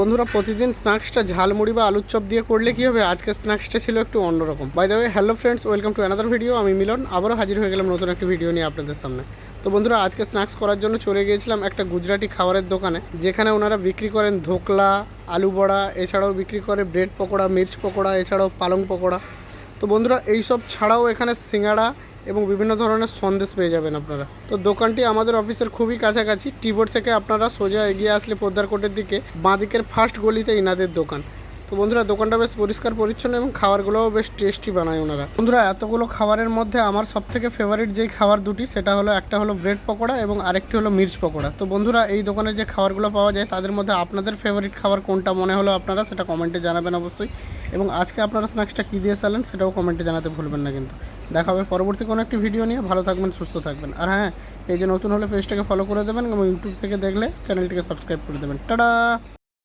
বন্ধুরা, প্রতিদিন স্ন্যাক্সটা ঝালমুড়ি বা আলুর চপ দিয়ে করলে কি হবে? আজকে স্ন্যাক্সটা ছিল একটু অন্যরকম। By the way hello friends welcome to another video আমি মিলন, আবারও হাজির হয়ে গেলাম নতুন একটি ভিডিও নিয়ে আপনাদের সামনে। তো বন্ধুরা, আজকে স্ন্যাক্স করার জন্য চলে গিয়েছিলাম একটা গুজরাটি খাবারের দোকানে, যেখানে ওনারা বিক্রি করেন ধোকলা, আলু বড়া, এছাড়াও বিক্রি করে ব্রেড পকোড়া, মির্চ পকোড়া, এছাড়াও পালং পকোড়া। তো বন্ধুরা, এইসব ছাড়াও এখানে সিঙ্গাড়া এবং বিভিন্ন ধরনের সন্দেশ পেয়ে যাবেন আপনারা। তো দোকানটি আমাদের অফিসের খুবই কাছাকাছি। টিবোর্ড থেকে আপনারা সোজা এগিয়ে আসলে পোদ্দার কোটের দিকে বাঁদিকের ফার্স্ট গলিতে ইনাদের দোকান। তো বন্ধুরা, দোকানটা বেশ পরিষ্কার, পরিচ্ছন্ন এবং খাবারগুলোও বেশ টেস্টি বানায় ওনারা। বন্ধুরা, এতগুলো খাবারের মধ্যে আমার সব থেকে ফেভারিট যেই খাবার দুটি, সেটা হলো, একটা হলো ব্রেড পকোড়া এবং আরেকটি হলো মির্চ পকোড়া। তো বন্ধুরা, এই দোকানে যে খাবারগুলো পাওয়া যায়, তাদের মধ্যে আপনাদের ফেভারিট খাবার কোনটা মনে হলো আপনারা, সেটা কমেন্টে জানাবেন অবশ্যই। এবং আজকে আপনারা স্ন্যাক্সটা কী দিয়ে চালেন, সেটাও কমেন্টে জানাতে ভুলবেন না কিন্তু। দেখা হবে পরবর্তী কোনো একটি ভিডিও নিয়ে। ভালো থাকবেন, সুস্থ থাকবেন। আর হ্যাঁ এই যে নতুন হলে পেজটাকে ফলো করে দেবেন এবং ইউটিউব থেকে দেখলে চ্যানেলটিকে সাবস্ক্রাইব করে দেবেন। টাটা